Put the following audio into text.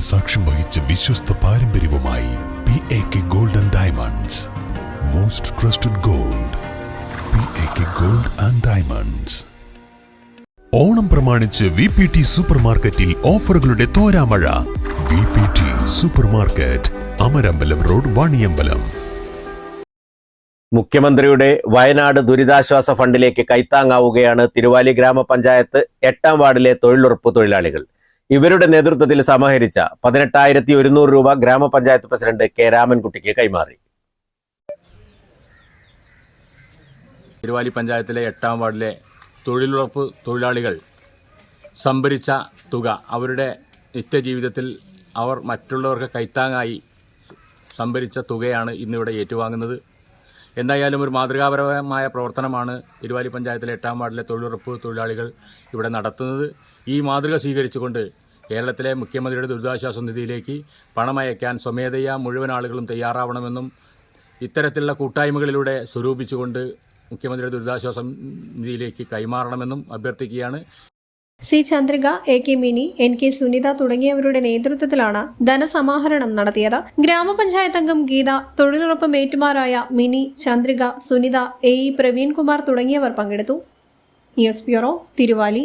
സാക്ഷ്യം വഹിച്ച വിശ്വസ്ത പാരമ്പര്യവുമായി P A K gold and diamonds most trusted gold P A K gold and diamonds Onam പ്രമാണിച്ച് V P T super മാർക്കറ്റിൽ ഓഫറുകളുടെ തോരാമഴ. V P T super market Amarambalam road Vaniyambalam. മുഖ്യമന്ത്രിയുടെ വയനാട് ദുരിതാശ്വാസ ഫണ്ടിലേക്ക് കൈത്താങ്ങാവുകയാണ് തിരുവാലി ഗ്രാമപഞ്ചായത്ത് എട്ടാം വാർഡിലെ തൊഴിലുറപ്പ് തൊഴിലാളികൾ. ഇവരുടെ നേതൃത്വത്തിൽ സമാഹരിച്ച പതിനെട്ടായിരത്തി ഒരുന്നൂറ് രൂപ ഗ്രാമപഞ്ചായത്ത് പ്രസിഡന്റ് കെ രാമൻകുട്ടിക്ക് കൈമാറി. തിരുവാലി പഞ്ചായത്തിലെ എട്ടാം വാർഡിലെ തൊഴിലുറപ്പ് തൊഴിലാളികൾ സംഭരിച്ച തുക അവരുടെ നിത്യജീവിതത്തിൽ അവർ മറ്റുള്ളവർക്ക് കൈത്താങ്ങായി സംഭരിച്ച തുകയാണ് ഇന്നിവിടെ ഏറ്റുവാങ്ങുന്നത്. എന്തായാലും ഒരു മാതൃകാപരമായ പ്രവർത്തനമാണ് തിരുവാലി പഞ്ചായത്തിലെ എട്ടാം വാർഡിലെ തൊഴിലുറപ്പ് തൊഴിലാളികൾ ഇവിടെ നടത്തുന്നത്. ഈ മാതൃക സ്വീകരിച്ചുകൊണ്ട് കേരളത്തിലെ മുഖ്യമന്ത്രിയുടെ ദുരിതാശ്വാസ നിധിയിലേക്ക് പണമയക്കാൻ സ്വമേധയാ മുഴുവൻ ആളുകളും തയ്യാറാവണമെന്നും ഇത്തരത്തിലുള്ള കൂട്ടായ്മകളിലൂടെ സ്വരൂപിച്ചുകൊണ്ട് മുഖ്യമന്ത്രിയുടെ ദുരിതാശ്വാസ നിധിയിലേക്ക് കൈമാറണമെന്നും അഭ്യർത്ഥിക്കുകയാണ്. C Chandrika A K Mini N K Sunitha തുടങ്ങിയവരുടെ നേതൃത്വത്തിലാണ് ധനസമാഹരണം നടത്തിയത്. ഗ്രാമപഞ്ചായത്ത് അംഗം ഗീത തൊഴിലുറപ്പ് മേറ്റുമാരായ മിനി ചന്ദ്രിക സുനിത എ ഇ പ്രവീൺകുമാർ തുടങ്ങിയവർ പങ്കെടുത്തു. News bureau Thiruvali.